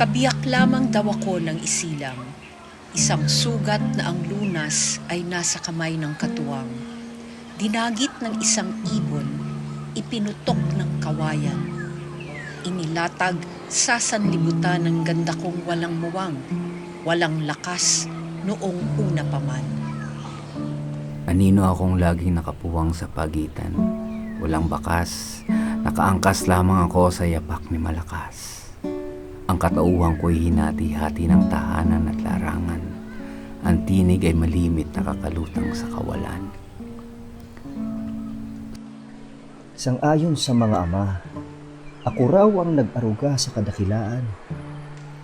Kabiyak lamang daw ako ng isilang. Isang sugat na ang lunas ay nasa kamay ng katuwang. Dinagit ng isang ibon, ipinutok ng kawayan. Inilatag sa sanlibutan ng ganda kong walang muwang, walang lakas noong una pa man. Anino akong laging nakapuwang sa pagitan. Walang bakas, nakaangkas lamang ako sa yapak ni malakas. Ang katauhan ko'y hinati-hati ng tahanan at larangan. Ang tinig ay malimit nakakalutang sa kawalan. Sang-ayon sa mga ama, ako raw ang nag-aruga sa kadakilaan.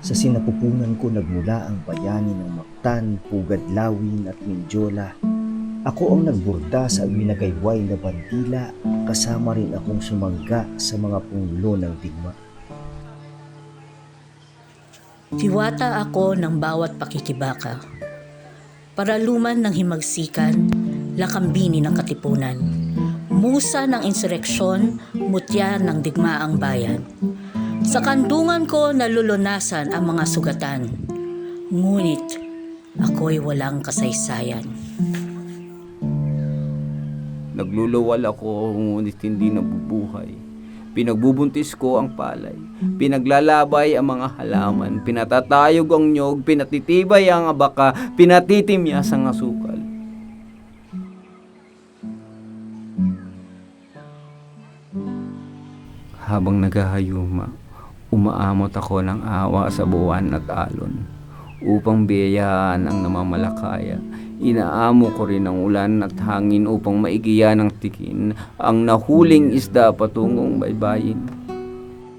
Sa sinapupunan ko nagmula ang bayani ng Mactan, Pugad Lawin at Mindiola. Ako ang nagburda sa minagayway na bandila, kasama rin akong sumangga sa mga punglo ng digma. Diwata ako ng bawat pakikibaka. Paraluman ng himagsikan, lakambini ng katipunan. Musa ng insureksyon, mutya ng digmaang bayan. Sa kandungan ko nalulunasan ang mga sugatan. Ngunit ako'y walang kasaysayan. Nagluluwal ako ngunit hindi nabubuhay. Pinagbubuntis ko ang palay. Pinaglalabay ang mga halaman. Pinatatayog ang nyog. Pinatitibay ang abaka. Pinatitimyas ang asukal. Habang naghahayuma, umaamot ako ng awa sa buwan at alon. Upang biyayaan ang namamalakaya, inaamo ko rin ang ulan at hangin upang maigiya ng tikin ang nahuling isda patungong baybayin.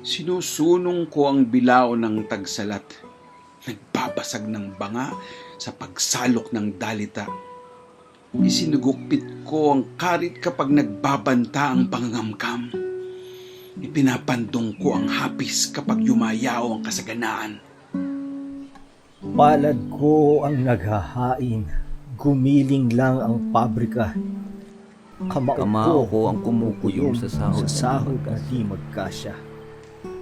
Sinusunong ko ang bilao ng tagsalat. Nagbabasag ng banga sa pagsalok ng dalita. Isinugukpit ko ang karit kapag nagbabanta ang pangangamkam. Ipinapandong ko ang hapis kapag yumayaw ang kasaganaan. Palad ko ang naghahain, gumiling lang ang pabrika. Kamao, Kamao ko ang kumukuyom sa sahod sa sahod na di magkasya.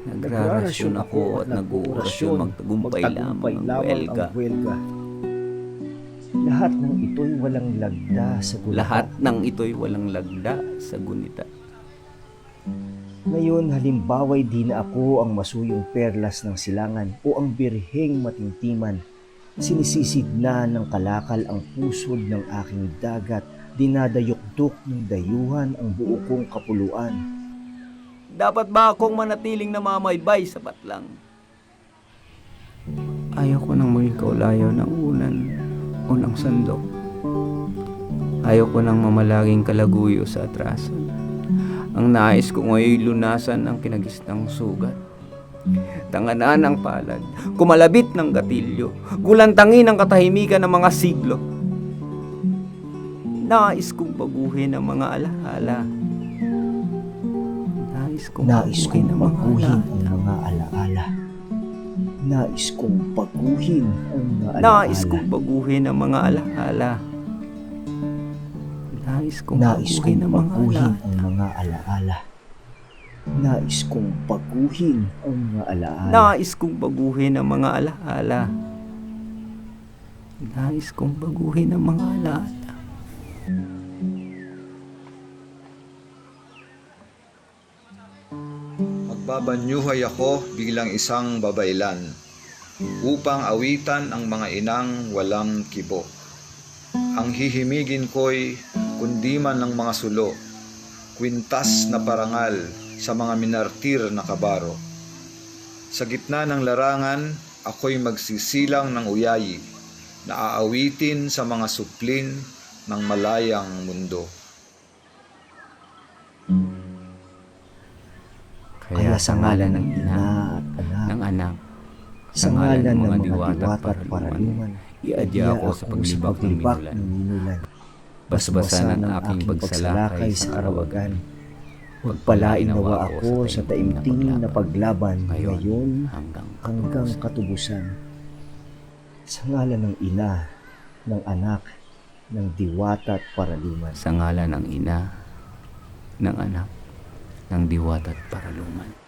Nagrarasyon ako at nag-uurasyon magtagumpay lamang ang welga. welga. Lahat ng ito'y walang lagda sa gulata. Lahat ng ito'y walang lagda sa gunita. Ngayon, halimbawa'y di na ako ang masuyong perlas ng silangan o ang birheng matintiman. Sinisisid na ng kalakal ang pusod ng aking dagat, dinadayukdok ng dayuhan ang buo kong kapuluan. Dapat ba akong manatiling namamaybay sa batlang? Ayaw ko nang maging kaulayo ng unan o ng sandok. Ayaw ko nang mamalaging kalaguyo sa atrasan. Ang nais ko ngayon lunasan ang kinagisnang sugat. Tanganan ang palad, kumalabit ng gatilyo, gulantangin ang katahimikan ng mga siglo. Nais kong baguhin ang mga alaala. Nais kong Nais kong baguhin ang mga alaala. Nais kong baguhin ang mga alaala. Nais kong baguhin ang mga alaala. Nais kong Nais baguhin kong ang mga baguhin alaala. ang mga alaala. Nais kong baguhin ang mga alaala. Nais kong baguhin ang mga alaala. Nais kong baguhin ang mga alaala. Magbabanyuhay ako bilang isang babaylan upang awitan ang mga inang walang kibo. Ang hihimigin ko'y kundi man ng mga sulo, kwintas na parangal sa mga minartir na kabaro. Sa gitna ng larangan, ako'y magsisilang ng uyayi na aawitin sa mga suplin ng malayang mundo. Kaya sa ngalan ng ina, at anak, ng anak, sa ngalan ng mga diwata at paraluman, iadya ako sa paglibak ng minulan. Basbasan ang aking pagsalakay sa karawagan. Pagpalain nawa ako sa taimtim na paglaban Ngayon, hanggang katubusan. Sa ngalan ng ina, ng anak, ng diwata at paraluman. sa ngalan ng ina, ng anak, ng diwata at paraluman.